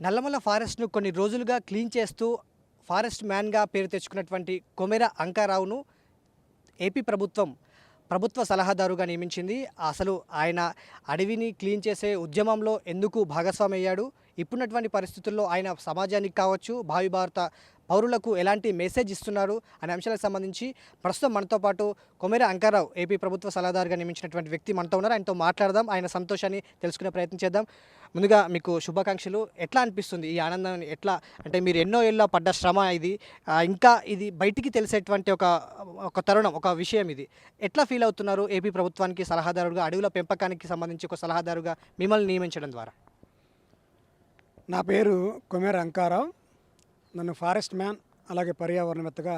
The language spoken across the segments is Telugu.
నల్లమల ఫారెస్ట్ను కొన్ని రోజులుగా క్లీన్ చేస్తూ ఫారెస్ట్ మ్యాన్గా పేరు తెచ్చుకున్నటువంటి కొమెర అంకారావును ఏపీ ప్రభుత్వం ప్రభుత్వ సలహాదారుగా నియమించింది. అసలు ఆయన అడవిని క్లీన్ చేసే ఉద్యమంలో ఎందుకు భాగస్వామి అయ్యాడు ఇప్పుడున్నటువంటి పరిస్థితుల్లో ఆయన సమాజానికి కావచ్చు భావి భారత పౌరులకు ఎలాంటి మెసేజ్ ఇస్తున్నారు అనే అంశాలకు సంబంధించి ప్రస్తుతం మనతో పాటు కొమెర అంకారావు ఏపీ ప్రభుత్వ సలహాదారుగా నియమించినటువంటి వ్యక్తి మనతో ఉన్నారు. ఆయనతో మాట్లాడదాం. ఆయన సంతోషాన్ని తెలుసుకునే ప్రయత్నం చేద్దాం. ముందుగా మీకు శుభాకాంక్షలు. ఎట్లా అనిపిస్తుంది ఈ ఆనందాన్ని? ఎట్లా? అంటే మీరు ఎన్నో ఏళ్ళ పడ్డ శ్రమ ఇది. ఇంకా ఇది బయటికి తెలిసేటువంటి ఒక ఒక తరుణం ఒక విషయం ఇది. ఎట్లా ఫీల్ అవుతున్నారు ఏపీ ప్రభుత్వానికి సలహాదారుగా అడవుల పెంపకానికి సంబంధించి ఒక సలహాదారుగా మిమ్మల్ని నియమించడం ద్వారా? నా పేరు కొమేర అంకారావు. నన్ను ఫారెస్ట్ మ్యాన్ అలాగే పర్యావరణవేత్తగా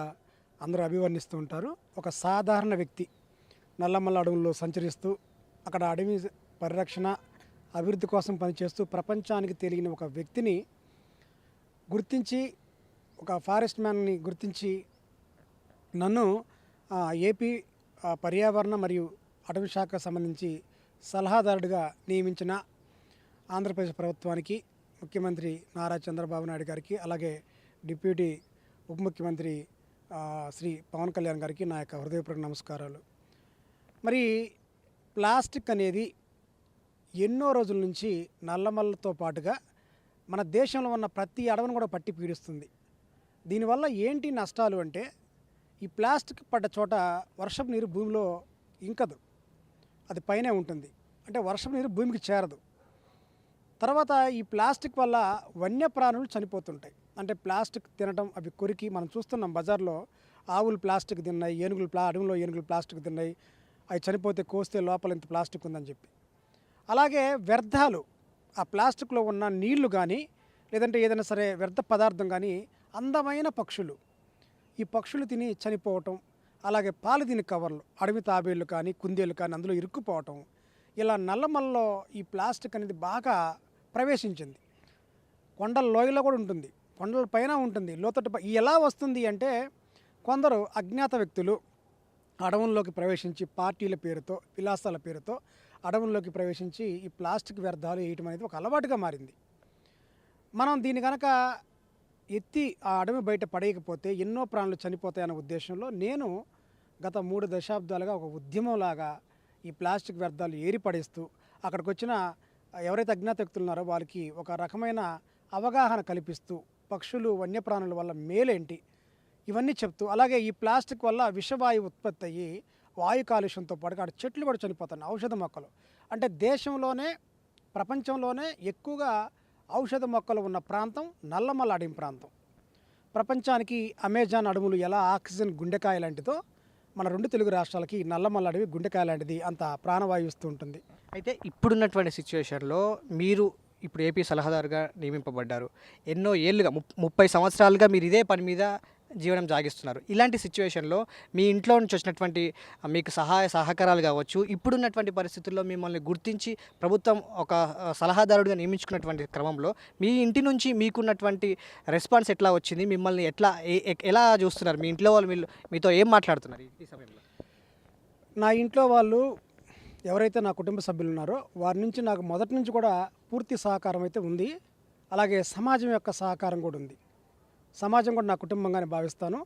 అందరూ అభివర్ణిస్తూ ఉంటారు. ఒక సాధారణ వ్యక్తి నల్లమల్ల అడవుల్లో సంచరిస్తూ అక్కడ అడవి పరిరక్షణ అభివృద్ధి కోసం పనిచేస్తూ ప్రపంచానికి తెలియని ఒక వ్యక్తిని గుర్తించి ఒక ఫారెస్ట్ మ్యాన్ని గుర్తించి నన్ను ఏపీ పర్యావరణ మరియు అటవీ శాఖకు సంబంధించి సలహాదారుడిగా నియమించిన ఆంధ్రప్రదేశ్ ప్రభుత్వానికి ముఖ్యమంత్రి నారా చంద్రబాబు నాయుడు గారికి అలాగే డిప్యూటీ ఉప ముఖ్యమంత్రి శ్రీ పవన్ కళ్యాణ్ గారికి నా యొక్క హృదయపూర్వక నమస్కారాలు. మరి ప్లాస్టిక్ అనేది ఎన్నో రోజుల నుంచి నల్లమల్లతో పాటుగా మన దేశంలో ఉన్న ప్రతి అడవిని కూడా పట్టి పీడిస్తుంది. దీనివల్ల ఏంటి నష్టాలు అంటే ఈ ప్లాస్టిక్ పడ్డ చోట వర్షపు నీరు భూమిలో ఇంకదు. అది పైనే ఉంటుంది. అంటే వర్షపు నీరు భూమికి చేరదు. తర్వాత ఈ ప్లాస్టిక్ వల్ల వన్యప్రాణులు చనిపోతుంటాయి. అంటే ప్లాస్టిక్ తినడం అవి కొరికి మనం చూస్తున్నాం బజార్లో ఆవులు ప్లాస్టిక్ తిన్నాయి ఏనుగులు ప్లా అడవుల్లో ఏనుగులు ప్లాస్టిక్ తిన్నాయి అవి చనిపోతే కోస్తే లోపల ఇంత ప్లాస్టిక్ ఉందని చెప్పి. అలాగే వ్యర్థాలు ఆ ప్లాస్టిక్లో ఉన్న నీళ్ళు కానీ లేదంటే ఏదైనా సరే వ్యర్థ పదార్థం కానీ అందమైన పక్షులు. ఈ పక్షులు తిని చనిపోవటం అలాగే పాలు తిని కవర్లు అడవి తాబేళ్ళు కానీ కుందేలు కానీ అందులో ఇరుక్కుపోవటం ఇలా నల్లమల్లో ఈ ప్లాస్టిక్ అనేది బాగా ప్రవేశించింది. కొండల లోయలో కూడా ఉంటుంది. కొండల పైన ఉంటుంది. లోతట్టు పై- ఎలా వస్తుంది అంటే కొందరు అజ్ఞాత వ్యక్తులు అడవుల్లోకి ప్రవేశించి పార్టీల పేరుతో విలాసాల పేరుతో అడవుల్లోకి ప్రవేశించి ఈ ప్లాస్టిక్ వ్యర్థాలు వేయటం అనేది ఒక అలవాటుగా మారింది. మనం దీన్ని కనుక ఎత్తి ఆ అడవి బయట పడేయకపోతే ఎన్నో ప్రాణులు చనిపోతాయన్న ఉద్దేశంలో నేను గత మూడు దశాబ్దాలుగా ఒక ఉద్యమంలాగా ఈ ప్లాస్టిక్ వ్యర్థాలు ఏరి పడేస్తూ అక్కడికి వచ్చిన ఎవరైతే అజ్ఞాత వ్యక్తులు ఉన్నారో వాళ్ళకి ఒక రకమైన అవగాహన కల్పిస్తూ పక్షులు వన్యప్రాణుల వల్ల మేలేంటి? ఇవన్నీ చెప్తూ అలాగే ఈ ప్లాస్టిక్ వల్ల విషవాయువు ఉత్పత్తి అయ్యి వాయు కాలుష్యంతో పాటు అక్కడ చెట్లు కూడా చనిపోతున్నాయి ఔషధ మొక్కలు. అంటే దేశంలోనే ప్రపంచంలోనే ఎక్కువగా ఔషధ మొక్కలు ఉన్న ప్రాంతం నల్లమల్ల అడవి ప్రాంతం. ప్రపంచానికి అమెజాన్ అడవులు ఎలా ఆక్సిజన్ గుండెకాయ లాంటిదో మన రెండు తెలుగు రాష్ట్రాలకి నల్లమల్ల అడవి గుండెకాయ లాంటిది అంత ప్రాణవాయు ఇస్తూ ఉంటుంది. అయితే ఇప్పుడున్నటువంటి సిచ్యువేషన్లో మీరు ఇప్పుడు ఏపీ సలహాదారుగా నియమింపబడ్డారు. ఎన్నో ఏళ్ళుగా ముప్పై సంవత్సరాలుగా మీరు ఇదే పని మీద జీవనం సాగిస్తున్నారు. ఇలాంటి సిచ్యువేషన్లో మీ ఇంట్లో నుంచి వచ్చినటువంటి మీకు సహాయ సహకారాలు కావచ్చు ఇప్పుడున్నటువంటి పరిస్థితుల్లో మిమ్మల్ని గుర్తించి ప్రభుత్వం ఒక సలహాదారుడిగా నియమించుకున్నటువంటి క్రమంలో మీ ఇంటి నుంచి మీకున్నటువంటి రెస్పాన్స్ ఎట్లా వచ్చింది? మిమ్మల్ని ఎట్లా ఎలా చూస్తున్నారు? మీ ఇంట్లో వాళ్ళు మీరు మీతో ఏం మాట్లాడుతున్నారు ఈ సమయంలో? నా ఇంట్లో వాళ్ళు ఎవరైతే నా కుటుంబ సభ్యులు ఉన్నారో వారి నుంచి నాకు మొదటి నుంచి కూడా పూర్తి సహకారం అయితే ఉంది. అలాగే సమాజం యొక్క సహకారం కూడా ఉంది. సమాజం కూడా నా కుటుంబంగానే భావిస్తాను.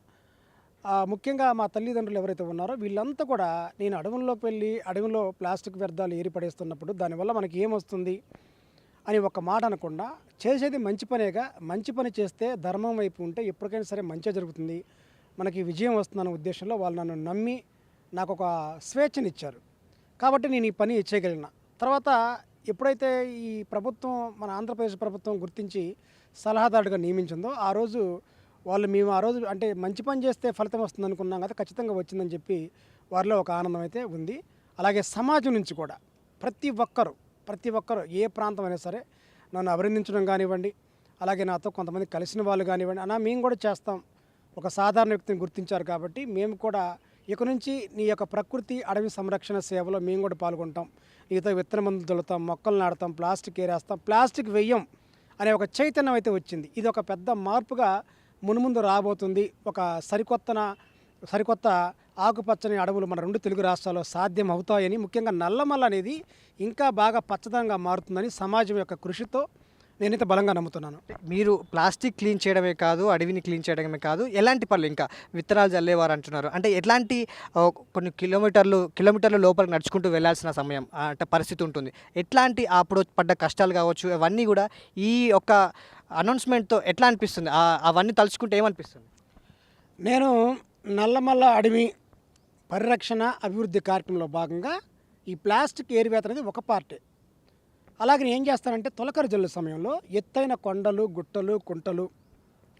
ముఖ్యంగా మా తల్లిదండ్రులు ఎవరైతే ఉన్నారో వీళ్ళంతా కూడా నేను అడవుల్లోకి వెళ్ళి అడవిలో ప్లాస్టిక్ వ్యర్థాలు ఏరిపడేస్తున్నప్పుడు దానివల్ల మనకి ఏమొస్తుంది అని ఒక మాట అనకుండా చేసేది మంచి పనేగా మంచి పని చేస్తే ధర్మం వైపు ఉంటే ఎప్పటికైనా సరే మంచిగా జరుగుతుంది. మనకి విజయం వస్తుందన్న ఉద్దేశంలో వాళ్ళు నన్ను నమ్మి నాకు ఒక స్వేచ్ఛనిచ్చారు. కాబట్టి నేను ఈ పని చేయగలిగిన. తర్వాత ఎప్పుడైతే ఈ ప్రభుత్వం మన ఆంధ్రప్రదేశ్ ప్రభుత్వం గుర్తించి సలహాదారుడిగా నియమించిందో ఆ రోజు వాళ్ళు మేము ఆ రోజు అంటే మంచి పని చేస్తే ఫలితం వస్తుంది అనుకున్నాం కదా ఖచ్చితంగా వచ్చిందని చెప్పి వారిలో ఒక ఆనందం అయితే ఉంది. అలాగే సమాజం నుంచి కూడా ప్రతి ఒక్కరు ప్రతి ఒక్కరు ఏ ప్రాంతం అయినా సరే నన్ను అభినందించడం కానివ్వండి అలాగే నాతో కొంతమంది కలిసిన వాళ్ళు కానివ్వండి అన్నా మేము కూడా చేస్తాం. ఒక సాధారణ వ్యక్తిని గుర్తించారు కాబట్టి మేము కూడా ఇక నుంచి నీ యొక్క ప్రకృతి అడవి సంరక్షణ సేవలో మేము కూడా పాల్గొంటాం. ఈతో విత్తన మందులు తొలుతాం మొక్కలు నాడతాం ప్లాస్టిక్ ఏరేస్తాం. ప్లాస్టిక్ వెయ్యం అనే ఒక చైతన్యం అయితే వచ్చింది. ఇది ఒక పెద్ద మార్పుగా మునుముందు రాబోతుంది. ఒక సరికొత్తన సరికొత్త ఆకుపచ్చని అడవులు మన రెండు తెలుగు రాష్ట్రాల్లో సాధ్యం అవుతాయని ముఖ్యంగా నల్లమల్ల అనేది ఇంకా బాగా పచ్చదనంగా మారుతుందని సమాజం యొక్క కృషితో నేనైతే బలంగా నమ్ముతున్నాను. మీరు ప్లాస్టిక్ క్లీన్ చేయడమే కాదు అడవిని క్లీన్ చేయడమే కాదు ఎలాంటి పనులు ఇంకా విత్తనాలు చల్లేవారు అంటున్నారు. అంటే ఎట్లాంటి కొన్ని కిలోమీటర్లు కిలోమీటర్ల లోపలికి నడుచుకుంటూ వెళ్ళాల్సిన సమయం అంటే పరిస్థితి ఉంటుంది. ఎట్లాంటి అప్పుడు పడ్డ కష్టాలు కావచ్చు అవన్నీ కూడా ఈ యొక్క అనౌన్స్మెంట్తో ఎట్లా అనిపిస్తుంది? అవన్నీ తలుచుకుంటే ఏమనిపిస్తుంది? నేను నల్లమల్ల అడవి పరిరక్షణ అభివృద్ధి కార్యక్రమంలో భాగంగా ఈ ప్లాస్టిక్ ఏరివేత అనేది ఒక పార్టీ. అలాగే నేను ఏం చేస్తానంటే తొలకరి జల్లు సమయంలో ఎత్తైన కొండలు గుట్టలు కుంటలు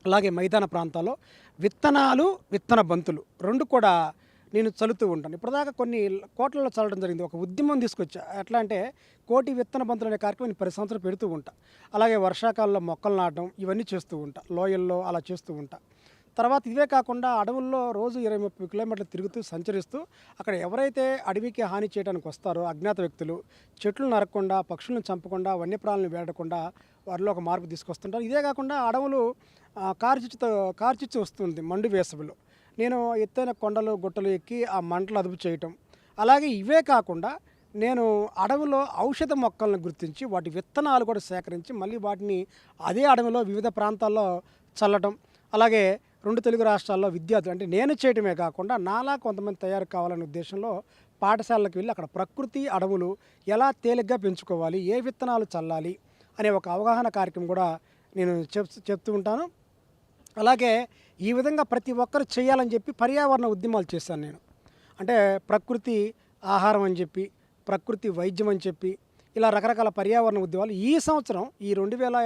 అలాగే మైదాన ప్రాంతాల్లో విత్తనాలు విత్తన బంతులు రెండు కూడా నేను చల్లుతూ ఉంటాను. ఇప్పటిదాకా కొన్ని కోట్లలో చల్లడం జరిగింది. ఒక ఉద్యమం తీసుకొచ్చా. ఎట్లా అంటే కోటి విత్తన బంతులు అనే కార్యక్రమం నేను ప్రతి సంవత్సరం పెడుతూ ఉంటా. అలాగే వర్షాకాలంలో మొక్కలు నాటడం ఇవన్నీ చేస్తూ ఉంటా. లోయల్లో అలా చేస్తూ ఉంటా. తర్వాత ఇవే కాకుండా అడవుల్లో రోజు ఇరవై ముప్పై కిలోమీటర్లు తిరుగుతూ సంచరిస్తూ అక్కడ ఎవరైతే అడవికి హాని చేయడానికి వస్తారో అజ్ఞాత వ్యక్తులు చెట్లు నరకకుండా పక్షులను చంపకుండా వన్యప్రాణులను వేడకుండా వారిలో ఒక మార్పు తీసుకొస్తుంటారు. ఇదే కాకుండా అడవులు కార్చిచ్చుతో కార్చిచ్చు వస్తుంది మండు వేసవిలో. నేను ఎత్తైన కొండలు గుట్టలు ఎక్కి ఆ మంటలు అదుపు చేయటం. అలాగే ఇవే కాకుండా నేను అడవిలో ఔషధ మొక్కలను గుర్తించి వాటి విత్తనాలు కూడా సేకరించి మళ్ళీ వాటిని అదే అడవిలో వివిధ ప్రాంతాల్లో చల్లటం. అలాగే రెండు తెలుగు రాష్ట్రాల్లో విద్యార్థులు అంటే నేను చేయటమే కాకుండా నాలా కొంతమంది తయారు కావాలనే ఉద్దేశంలో పాఠశాలకు వెళ్ళి అక్కడ ప్రకృతి అడవులు ఎలా తేలిగ్గా పెంచుకోవాలి ఏ విత్తనాలు చల్లాలి అనే ఒక అవగాహన కార్యక్రమం కూడా నేను చెప్ చెప్తూ ఉంటాను. అలాగే ఈ విధంగా ప్రతి ఒక్కరు చేయాలని చెప్పి పర్యావరణ ఉద్యమాలు చేశాను నేను. అంటే ప్రకృతి ఆహారం అని చెప్పి ప్రకృతి వైద్యం అని చెప్పి ఇలా రకరకాల పర్యావరణ ఉద్యమాలు ఈ సంవత్సరం ఈ రెండు వేల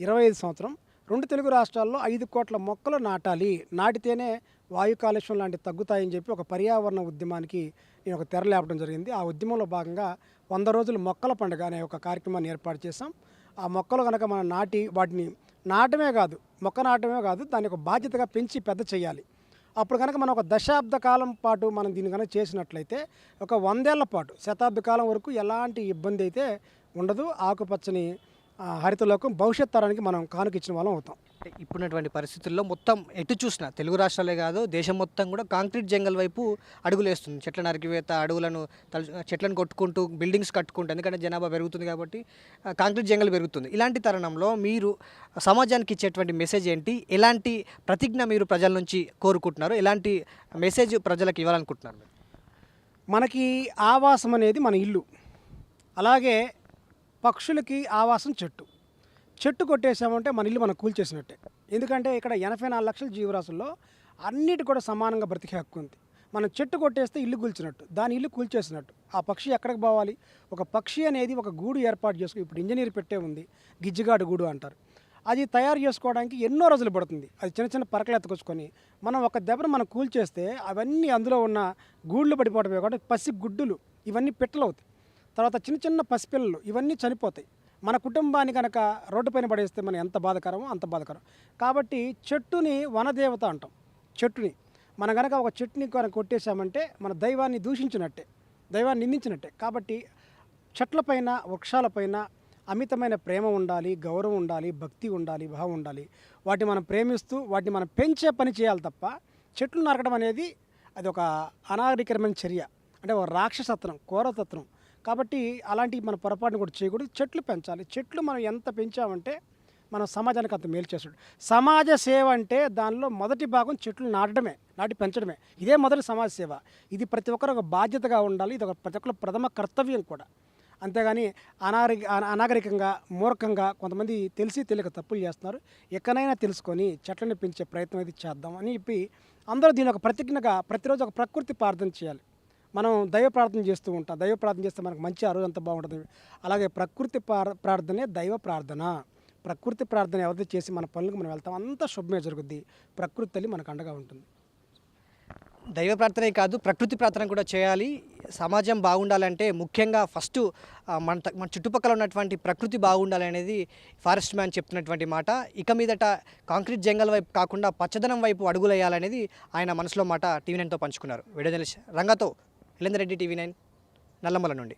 ఇరవై ఐదు సంవత్సరం రెండు తెలుగు రాష్ట్రాల్లో ఐదు కోట్ల మొక్కలు నాటాలి. నాటితేనే వాయు కాలుష్యం లాంటివి తగ్గుతాయని చెప్పి ఒక పర్యావరణ ఉద్యమానికి నేను ఒక తెర లేపడం జరిగింది. ఆ ఉద్యమంలో భాగంగా వంద రోజులు మొక్కల పండుగ అనే ఒక కార్యక్రమాన్ని ఏర్పాటు చేశాం. ఆ మొక్కలు కనుక మనం నాటి వాటిని నాటమే కాదు మొక్క నాటమే కాదు దాన్ని ఒక బాధ్యతగా పెంచి పెద్ద చేయాలి. అప్పుడు కనుక మనం ఒక దశాబ్ద కాలం పాటు మనం దీన్ని కనుక చేసినట్లయితే ఒక వందేళ్ళ పాటు శతాబ్ద కాలం వరకు ఎలాంటి ఇబ్బంది అయితే ఉండదు. ఆకుపచ్చని హరితలోకం భవిష్యత్ తరానికి మనం కానుక ఇచ్చిన వాళ్ళం అవుతాం. ఇప్పుడున్నటువంటి పరిస్థితుల్లో మొత్తం ఎటు చూసినా తెలుగు రాష్ట్రాలే కాదు దేశం మొత్తం కూడా కాంక్రీట్ జంగల్ వైపు అడుగులు వేస్తుంది. చెట్ల నరికివేత అడవులను తలు చెట్లను కొట్టుకుంటూ బిల్డింగ్స్ కట్టుకుంటూ ఎందుకంటే జనాభా పెరుగుతుంది కాబట్టి కాంక్రీట్ జంగల్ పెరుగుతుంది. ఇలాంటి తరుణంలో మీరు సమాజానికి ఇచ్చేటువంటి మెసేజ్ ఏంటి? ఎలాంటి ప్రతిజ్ఞ మీరు ప్రజల నుంచి కోరుకుంటున్నారు? ఎలాంటి మెసేజ్ ప్రజలకు ఇవ్వాలనుకుంటున్నారు? మనకి ఆవాసం అనేది మన ఇల్లు. అలాగే పక్షులకి ఆవాసం చెట్టు. చెట్టు కొట్టేసామంటే మన ఇల్లు మనం కూల్చేసినట్టే ఎందుకంటే ఇక్కడ ఎనభై నాలుగు లక్షల జీవరాశుల్లో అన్నిటి కూడా సమానంగా బ్రతికే హక్కు ఉంది. మనం చెట్టు కొట్టేస్తే ఇల్లు కూల్చినట్టు దాని ఇల్లు కూల్చేసినట్టు ఆ పక్షి ఎక్కడికి పోవాలి? ఒక పక్షి అనేది ఒక గూడు ఏర్పాటు చేసుకుని ఇప్పుడు ఇంజనీర్ పెట్టే ఉంది గిజ్జిగాడు గూడు అంటారు. అది తయారు చేసుకోవడానికి ఎన్నో రోజులు పడుతుంది. అది చిన్న చిన్న పరకలు ఎత్తుకొచ్చుకొని మనం ఒక దెబ్బను మనం కూల్చేస్తే అవన్నీ అందులో ఉన్న గూళ్ళు పడిపోవడమే కాబట్టి పసి గుడ్డులు ఇవన్నీ పిట్టలు అవుతాయి తర్వాత చిన్న చిన్న పసిపిల్లలు ఇవన్నీ చనిపోతాయి. మన కుటుంబాన్ని కనుక రోడ్డుపైన పడేస్తే మనం ఎంత బాధకరమో అంత బాధకరం. కాబట్టి చెట్టుని వనదేవత అంటాం. చెట్టుని. మనం కనుక ఒక చెట్టుని కనుక కొట్టేశామంటే మన దైవాన్ని దూషించినట్టే. దైవాన్ని నిందించినట్టే. కాబట్టి చెట్లపైన వృక్షాలపైన అమితమైన ప్రేమ ఉండాలి గౌరవం ఉండాలి భక్తి ఉండాలి భావం ఉండాలి. వాటిని మనం ప్రేమిస్తూ వాటిని మనం పెంచే పని చేయాలి తప్ప చెట్లు నరకడం అనేది అది ఒక అనాగరికరమైన చర్య. అంటే ఒక రాక్షసత్వం కోరతత్వం. కాబట్టి అలాంటి మన పొరపాటును కూడా చేయకూడదు. చెట్లు పెంచాలి. చెట్లు మనం ఎంత పెంచామంటే మనం సమాజానికి అంత మేలు చేస్తాడు సమాజ సేవ అంటే దానిలో మొదటి భాగం చెట్లు నాటడమే నాటి పెంచడమే. ఇదే మొదటి సమాజ సేవ. ఇది ప్రతి ఒక్కరు ఒక బాధ్యతగా ఉండాలి. ఇది ఒక ప్రతి ఒక్కరు ప్రథమ కర్తవ్యం కూడా. అంతేగాని అనాగరి అన- అనాగరికంగా మూర్ఖంగా కొంతమంది తెలిసి తెలియక తప్పులు చేస్తున్నారు. ఎక్కడైనా తెలుసుకొని చెట్లను పెంచే ప్రయత్నం అయితే చేద్దాం అని చెప్పి అందరూ దీని ఒక ప్రతిజ్ఞగా ప్రతిరోజు ఒక ప్రకృతి ప్రార్థన చేయాలి. మనం దైవ ప్రార్థన చేస్తూ ఉంటాం. దైవ ప్రార్థన చేస్తే మనకు మంచి ఆరోగ్యం అంతా బాగుంటుంది. అలాగే ప్రకృతి ప్రార్థనే దైవ ప్రార్థన. ప్రకృతి ప్రార్థన ఎవరితో చేసి మన పనులకు మనం వెళ్తాం. అంతా శుభమే జరుగుద్ది. ప్రకృతి తల్లి మనకు అండగా ఉంటుంది. దైవ ప్రార్థనే కాదు ప్రకృతి ప్రార్థన కూడా చేయాలి. సమాజం బాగుండాలంటే ముఖ్యంగా ఫస్ట్ మన మన చుట్టుపక్కల ఉన్నటువంటి ప్రకృతి బాగుండాలి అనేది ఫారెస్ట్ మ్యాన్ చెప్తున్నటువంటి మాట. ఇక మీదట కాంక్రీట్ జంగల్ వైపు కాకుండా పచ్చదనం వైపు అడుగులేయాలనేది ఆయన మనసులో మాట టీవీ నైన్తో పంచుకున్నారు. వీడియో రంగతో రెడ్డి టీవీ నైన్ నల్లమల నుండి.